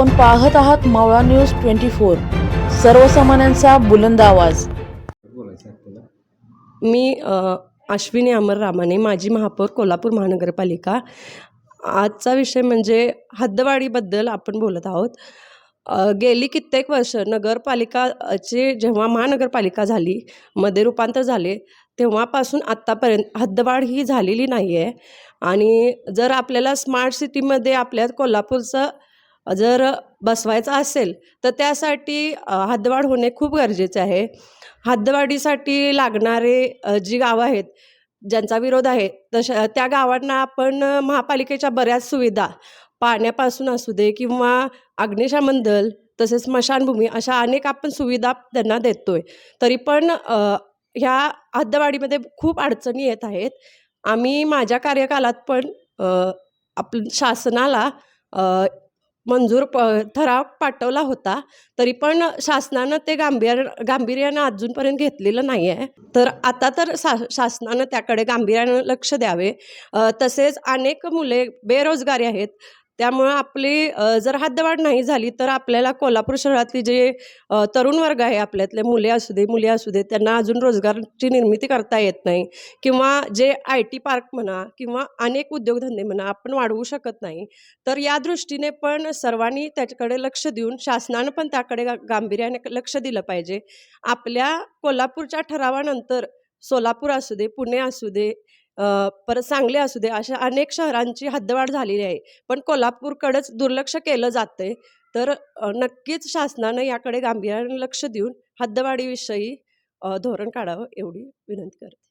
आपण पाहत आहात मावळा न्यूज ट्वेंटी फोर. सर्वसामान्यांचा बुलंद आवाज. मी अ, अश्विनी अमर रामाने माजी महापौर कोल्हापूर महानगरपालिका. आजचा विषय म्हणजे हद्दवाढीबद्दल आपण बोलत आहोत. अ, गेली कित्येक वर्ष नगरपालिकाचे जेव्हा महानगरपालिका झाली मध्ये रूपांतर झाले तेव्हापासून आत्तापर्यंत हद्दवाढ ही झालेली नाही आहे आणि जर आपल्याला स्मार्ट सिटीमध्ये आपल्या कोल्हापूरचं जर बसवायचं असेल तर त्यासाठी हद्दवाढ होणे खूप गरजेचे आहे. हद्दवाढीसाठी लागणारे जी गावं आहेत ज्यांचा विरोध आहे तशा त्या गावांना आपण महापालिकेच्या बऱ्याच सुविधा पाण्यापासून असू दे किंवा अग्निशमन दल तसेच स्मशानभूमी अशा अनेक आपण सुविधा त्यांना देतोय. तरी पण ह्या हद्दवाढीमध्ये खूप अडचणी येत आहेत. आम्ही माझ्या कार्यकालात पण अ, आप शासनाला मंजूर प ठराव पाठवला होता तरी पण शासनानं ते गांभीर गांभीर्यानं अजूनपर्यंत घेतलेलं नाही आहे तर आता तर शा शासनानं त्याकडे गांभीर्यानं लक्ष द्यावे. तसेच अनेक मुले बेरोजगारी आहेत. त्यामुळं आपली जर हद्दवाढ नाही झाली तर आपल्याला कोल्हापूर शहरातली जे तरुण वर्ग आहे आपल्यातले मुले असू दे मुली असू दे त्यांना अजून रोजगारची निर्मिती करता येत नाही. किंवा जे आय टी पार्क म्हणा किंवा अनेक उद्योगधंदे म्हणा आपण वाढवू शकत नाही. तर या दृष्टीने पण सर्वांनी त्याच्याकडे लक्ष देऊन शासनानं पण त्याकडे गांभीर्याने लक्ष दिलं पाहिजे. आपल्या कोल्हापूरच्या ठरावानंतर सोलापूर असू दे पुणे असू दे परत सांगली असू दे. अशा अनेक शहरांची हद्दवाढ झालेली आहे. पण कोल्हापूरकडेच दुर्लक्ष केलं जाते तर नक्कीच शासनानं याकडे गांभीर्याने लक्ष देऊन हद्दवाढीविषयी धोरण काढावं एवढी विनंती करते.